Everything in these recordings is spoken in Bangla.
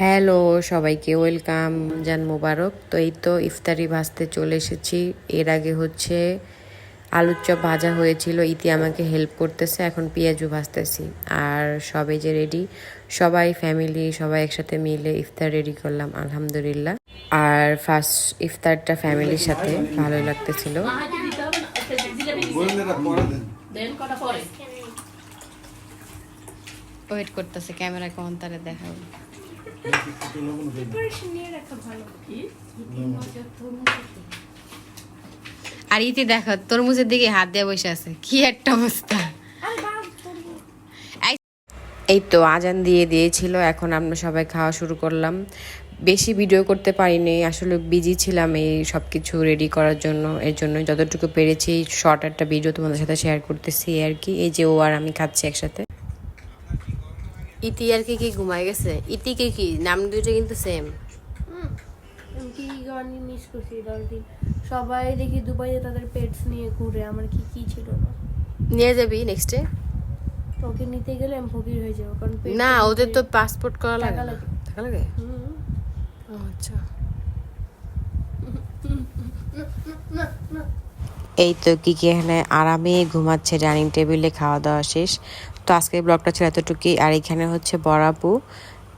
হ্যালো, সবাইকে ওয়েলকাম। জান মোবারক। তো এই তো ইফতারি ভাজতে চলে এসেছি। এর আগে হচ্ছে আলুর চপ ভাজা হয়েছিল, ইতি আমাকে হেল্প করতেছে, এখন পেঁয়াজু ভাজতেছি। আর সবাই যে রেডি সবাই ফ্যামিলি সবাই একসাথে মিলে ইফতার রেডি করলাম, আলহামদুলিল্লাহ। আর ফার্স্ট ইফতারটা ফ্যামিলির সাথে ভালোই লাগতেছিল। ওয়েট করতেছে ক্যামেরা কখন তারে দেখাবো কি আর ইতি দেখো তরমুজের দিকে হাত দিয়ে বসে আছে। কি একটা অবস্থা। এই- এই তো আজান দিয়ে দিয়েছিল এখন আমরা সবাই খাওয়া শুরু করলাম। বেশি ভিডিও করতে পারিনি আসলে বিজি ছিলাম এই সব কিছু রেডি করার জন্য। এর জন্য যতটুকু পেরেছি শর্ট একটা ভিডিও তোমাদের সাথে শেয়ার করতেছি আর কি। এই যে ও আর আমি খাচ্ছি একসাথে। ইতি আর কি কি ঘুমায় গেছে? ইতি কি কি? নাম দুইটা কিন্তু সেম কি মিস করছি দশ দিন সবাই দেখি দুবাইয়ে তাদের পেটস নিয়ে ঘুরে আমার কি কি ছিল না। নিয়ে যাবি নেক্সটে ওকে নিতে গেলে আমি ফকির হয়ে যাব কারণ না ওদের তো পাসপোর্ট করা লাগে টাকা লাগে। আচ্ছা। এই তো কি কি এখানে আরামে ঘুমাচ্ছে ডাইনিং টেবিলে খাওয়া দাওয়া শেষ। তো আজকের ব্লগটা ছিল এতটুকুই। আর এখানে হচ্ছে বড়াপু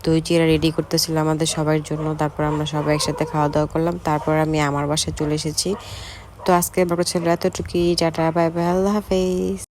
দই চিরা রেডি করতেছিল আমাদের সবার জন্য। তারপর আমরা সবাই একসাথে খাওয়া দাওয়া করলাম। তারপর আমি আমার বাসায় চলে এসেছি। তো আজকের ব্লগটা ছিল এতটুকুই। টাটা বাই বাই আল্লাহ হাফেজ।